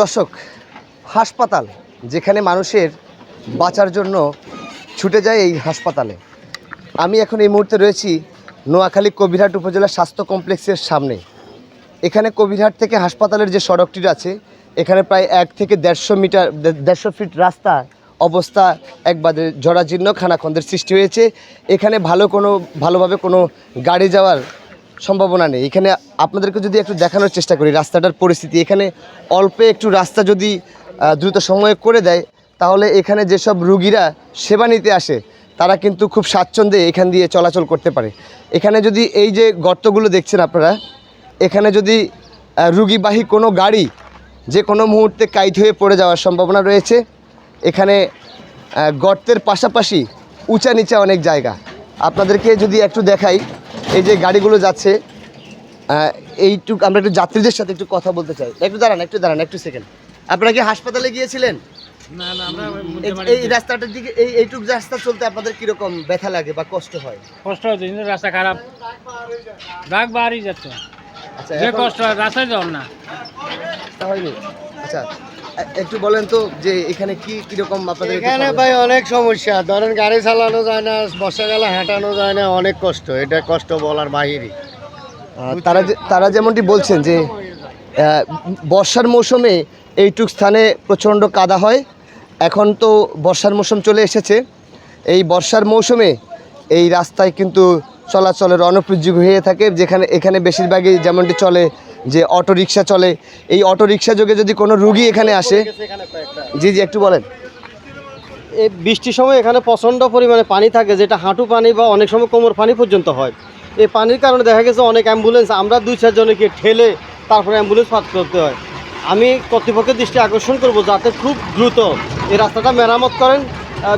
দর্শক, হাসপাতাল, যেখানে মানুষের বাঁচার জন্য ছুটে যায় এই হাসপাতালে। আমি এখন এই মুহূর্তে রয়েছি নোয়াখালী কবিরহাট উপজেলা স্বাস্থ্য কমপ্লেক্সের সামনে। এখানে কবিরহাট থেকে হাসপাতালের যে সড়কটি আছে, এখানে প্রায় এক থেকে দেড়শো মিটার দেড়শো ফিট রাস্তা অবস্থা একবারে জরাজীর্ণ খানাখন্দের সৃষ্টি হয়েছে। এখানে ভালো কোনো, ভালোভাবে কোনো গাড়ি যাওয়ার সম্ভাবনা নেই। এখানে আপনাদেরকে যদি একটু দেখানোর চেষ্টা করি রাস্তাটার পরিস্থিতি, এখানে অল্পে একটু রাস্তা যদি দ্রুত সময়ে করে দেয়, তাহলে এখানে যেসব রুগীরা সেবা নিতে আসে, তারা কিন্তু খুব স্বাচ্ছন্দ্যে এখান দিয়ে চলাচল করতে পারে। এখানে যদি এই যে গর্তগুলো দেখছেন আপনারা, এখানে যদি রুগীবাহী কোনো গাড়ি যে কোনো মুহূর্তে কাইট হয়ে পড়ে যাওয়ার সম্ভাবনা রয়েছে, এখানে গর্তের পাশাপাশি উঁচা নিচা অনেক জায়গা। আপনাদেরকে যদি একটু দেখাই এই যে গাড়িগুলো যাচ্ছে এইটুক আমরা একটু যাত্রীদের সাথে একটু কথা বলতে চাই। একটু দাঁড়ান একটু দাঁড়ান একটু সেকেন্ড আপনারা কি হাসপাতালে গিয়েছিলেন? এই- রাস্তাটার দিকে এই এইটুক রাস্তা চলতে আপনাদের কীরকম ব্যথা লাগে বা কষ্ট হয়? কষ্ট হচ্ছে কিন্তু রাস্তা খারাপ। ডাক বাড়ি যাচ্ছে। আচ্ছা কষ্ট হয় রাস্তায় যাও না। আচ্ছা। একটু বলেন তো যে এখানে কি কীরকম আপনাদের এখানে ভাই অনেক সমস্যা। ধরেন গাড়ি চালানো যায় না বর্ষাকালে হাঁটানো যায় না অনেক কষ্ট। এটা কষ্ট বলার বাহিরে। তারা তারা যেমনটি বলছেন যে বর্ষার মৌসুমে এইটুক স্থানে প্রচণ্ড কাদা হয়। এখন তো বর্ষার মৌসুম চলে এসেছে। এই বর্ষার মৌসুমে এই রাস্তায় কিন্তু চলাচলের অনুপযোগী হয়ে থাকে যেখানে এখানে বেশিরভাগই যেমনটি চলে যে অটো রিক্সা চলে, এই অটো রিক্সা যোগে যদি কোনো রুগী এখানে আসে, জি জি, একটু বলেন। এই বৃষ্টির সময় এখানে প্রচণ্ড পরিমাণে পানি থাকে, যেটা হাঁটু পানি বা অনেক সময় কোমর পানি পর্যন্ত হয়। এই পানির কারণে দেখা গেছে অনেক অ্যাম্বুলেন্স, আমরা দুই চারজনকে ঠেলে তারপরে অ্যাম্বুলেন্স পাঠ করতে হয়। আমি কর্তৃপক্ষের দৃষ্টি আকর্ষণ করব যাতে খুব দ্রুত এই রাস্তাটা মেরামত করেন।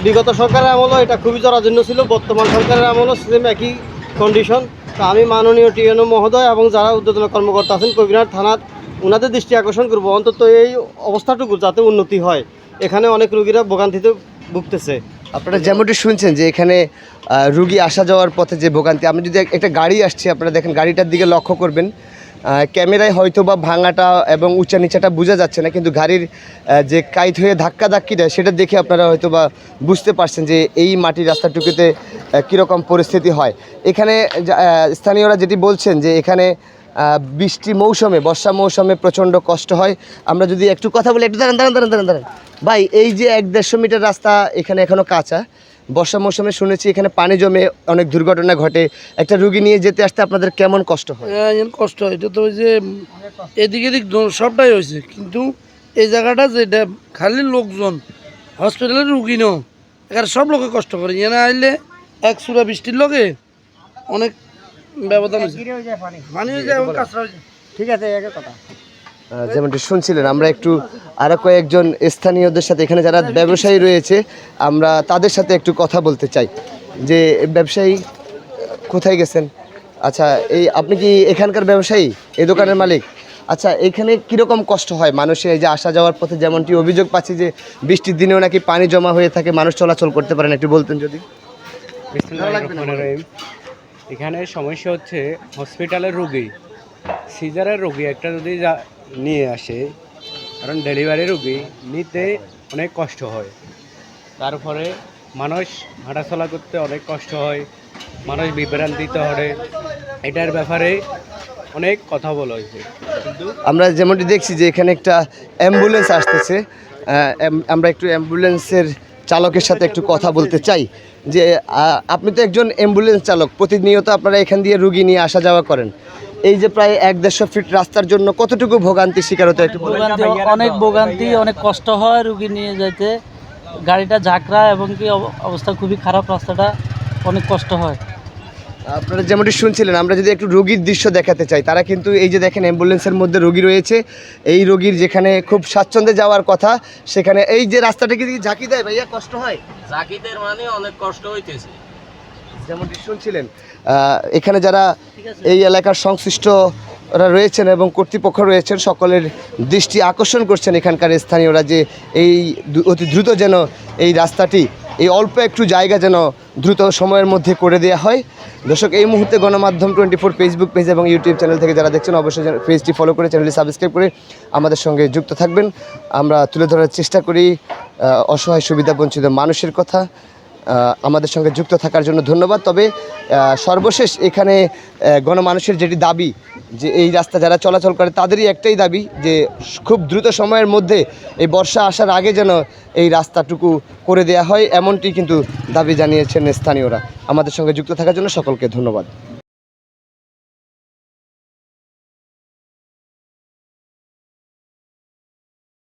বিগত সরকারের আমলও এটা খুবই জরাজীর্ণ ছিল, বর্তমান সরকারের আমলও সেম একই কন্ডিশন তো আমি মাননীয় টিএনও মহোদয় এবং যারা উদ্বোধন কর্মকর্তা আছেন, কবিরাট থানার ওনাদের দৃষ্টি আকর্ষণ করব। অন্তত এই অবস্থাটুকু যাতে উন্নতি হয়। এখানে অনেক রুগীরা ভোগান্তিতে ভুগতেছে। আপনারা যেমনটি শুনছেন যে এখানে রুগী আসা যাওয়ার পথে যে ভোগান্তি, আমি যদি এক- একটা গাড়ি আসছে, আপনারা দেখেন গাড়িটার দিকে লক্ষ্য করবেন। ক্যামেরায় হয়তো বা ভাঙাটা এবং উঁচা নিচাটা বোঝা যাচ্ছে না, কিন্তু গাড়ির যে কাইত হয়ে ধাক্কা ধাক্কিটা সেটা দেখে আপনারা হয়তো বা বুঝতে পারছেন যে এই মাটির রাস্তাটুকুতে কীরকম পরিস্থিতি হয়। এখানে স্থানীয়রা যেটি বলছেন যে এখানে বৃষ্টি মৌসুমে, বর্ষা মৌসুমে প্রচণ্ড কষ্ট হয়। আমরা যদি একটু কথা বলি, একটু দাঁড়ান দাঁড়ান দাঁড়ান দাঁড়ান দাঁড়ান। ভাই, এই যে এক দেড়শো মিটার রাস্তা এখানে এখনও কাঁচা বর্ষা মৌসুমে শুনেছি এখানে পানি জমে অনেক দুর্ঘটনা ঘটে। একটা রুগী নিয়ে যেতে আসতে আপনাদের কেমন কষ্ট হয়? হ্যাঁ, কষ্ট হয়। এটা তো ওই যে এদিক এদিক সবটাই হয়েছে। কিন্তু এই জায়গাটা যেটা খালি লোকজন হসপিটালের রুগী ন এখানে সব লোকে কষ্ট করে। এখানে আইলে এক সুরা বৃষ্টির লোকে অনেক ব্যবধান হয়েছে। পানি হয়ে যায় কাঁচরা ঠিক আছে একে কথা। যেমনটি শুনছিলেন, আমরা একটু আরও কয়েকজন স্থানীয়দের সাথে, এখানে যারা ব্যবসায়ী রয়েছে, আমরা তাদের সাথে একটু কথা বলতে চাই। যে ব্যবসায়ী, কোথায় গেছেন? আচ্ছা এই আপনি কি এখানকার ব্যবসায়ী? এই দোকানের মালিক? আচ্ছা এখানে কীরকম কষ্ট হয় মানুষের? এই যে আসা যাওয়ার পথে যেমনটি অভিযোগ পাচ্ছি যে, বৃষ্টির দিনেও নাকি পানি জমা হয়ে থাকে, মানুষ চলাচল করতে পারেন একটু বলতেন যদি। এখানে সমস্যা হচ্ছে, হসপিটালের রোগী, সিজারের রোগী, একটা যদি নিয়ে আসে। কারণ ডেলিভারি রোগী নিতে অনেক কষ্ট হয়। তারপরে মানুষ হাঁটাচলা করতে অনেক কষ্ট হয়, মানুষ বিভ্রান্তিতে হয় এটার ব্যাপারে অনেক কথা বলা হয়েছে। আমরা যেমনটি দেখছি যে এখানে একটা অ্যাম্বুলেন্স আসতেছে আমরা একটু অ্যাম্বুলেন্সের চালকের সাথে একটু কথা বলতে চাই। যে আপনি তো একজন অ্যাম্বুলেন্স চালক, প্রতিনিয়ত আপনারা এখান দিয়ে রুগী নিয়ে আসা যাওয়া করেন। এই যে প্রায় এক দেড়শো ফিট রাস্তার জন্য কতটুকু ভোগান্তি শিকার হতে একটু ভোগান্তি অনেক ভোগান্তি অনেক কষ্ট হয় রুগী নিয়ে যেতে গাড়িটা ঝাঁকড়া এবং কি অব- অবস্থা খুবই খারাপ রাস্তাটা অনেক কষ্ট হয়। আপনারা যেমনটি শুনছিলেন আমরা যদি একটু রোগীর দৃশ্য দেখাতে চাই তারা কিন্তু এই যে দেখেন অ্যাম্বুলেন্সের মধ্যে রোগী রয়েছে। এই রোগীর যেখানে খুব স্বাচ্ছন্দ্যে যাওয়ার কথা সেখানে এই যে রাস্তাটাকে যদি ঝাঁকি দেয় ভাইয়া? কষ্ট হয়? জাকিদের মানে অনেক কষ্ট হইতেছে। যেমনটি শুনছিলেন এখানে যারা এই এলাকার সংশ্লিষ্টরা রয়েছেন এবং কর্তৃপক্ষ রয়েছেন, সকলের দৃষ্টি আকর্ষণ করছেন এখানকার স্থানীয়রা যে এই অতি দ্রুত যেন এই রাস্তাটি, এই অল্প একটু জায়গা যেন দ্রুত সময়ের মধ্যে করে দেওয়া হয়। দর্শক, এই মুহূর্তে গণমাধ্যম টোয়েন্টি ফোর ফেসবুক পেজ এবং ইউটিউব চ্যানেল থেকে যারা দেখছেন, অবশ্যই পেজটি ফলো করে চ্যানেলটি সাবস্ক্রাইব করে আমাদের সঙ্গে যুক্ত থাকবেন। আমরা তুলে ধরার চেষ্টা করি অসহায় সুবিধা বঞ্চিত মানুষের কথা। আমাদের সঙ্গে যুক্ত থাকার জন্য ধন্যবাদ। তবে সর্বশেষ এখানে গণমানুষের যেটি দাবি, যে এই রাস্তা যারা চলাচল করে, তাদেরই একটাই দাবি, যে খুব দ্রুত সময়ের মধ্যে এই বর্ষা আসার আগে যেন এই রাস্তাটুকু করে দেয়া হয়, এমনটি কিন্তু দাবি জানিয়েছেন স্থানীয়রা। আমাদের সঙ্গে যুক্ত থাকার জন্য সকলকে ধন্যবাদ।